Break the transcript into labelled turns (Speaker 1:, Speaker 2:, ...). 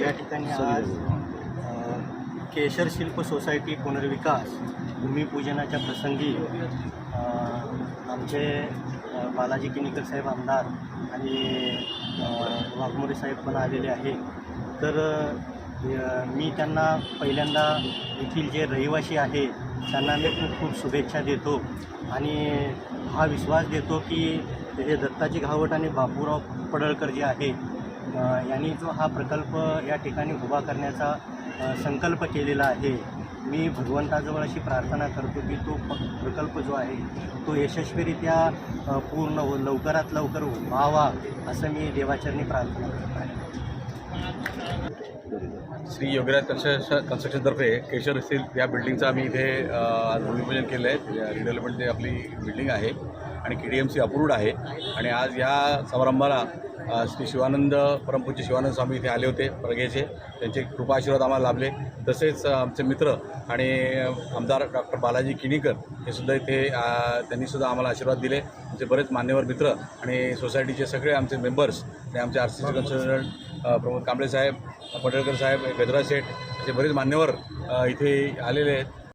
Speaker 1: या ठिकाणी आज केशर शिल्प सोसायटी पुनर्विकास भूमिपूजनाच्या प्रसंगी आमचे बालाजी किनीकर साहेब आमदार आणि वाघमोरे साहेब पण आलेले आहे तर मी त्यांना पहिल्यांदा येथील जे रहिवासी आहे त्यांना मी खूप खूप शुभेच्छा देतो आणि हा विश्वास देतो की हे दत्ताजी घावट आणि बापूराव पडळकर जे आहे यांनी जो हा प्रकल्प या ठिकाणी उभा करण्याचा संकल्प केलेला आहे. मी भगवंताजवळ अशी प्रार्थना करतो की तो प्रकल्प जो आहे तो यशस्वीरित्या पूर्ण हो लवकरात लवकर व्हावा असं मी देवाचरणी प्रार्थना करतो. आहे
Speaker 2: श्री योगराज कन्स्ट्रक्शन कन्स्ट्रक्शनतर्फे केशर येथील या बिल्डिंगचं आम्ही इथे आज भूमिपूजन केलं आहे रिडेव्हलपमेंट जे आपली बिल्डिंग आहे आणि K D M C approved आहे. आणि आज या समारंभाला श्री शिवानंद परमपूज्य शिवानंद स्वामी इथे आले होते प्रगेचे. त्यांचे कृपा आशीर्वाद आम्हाला लाभले. तसेच आमचे मित्र आणि आमदार डॉक्टर बालाजी किणीकर हे सुद्धा इथे त्यांनीसुद्धा आम्हाला आशीर्वाद दिले. आमचे बरेच मान्यवर मित्र आणि सोसायटीचे सगळे आमचे मेंबर्स आणि आमचे R C C consultant Pramod Kamble साहेब पडळकर साहेब गजराज शेठ असे बरेच मान्यवर इथे आलेले आहेत.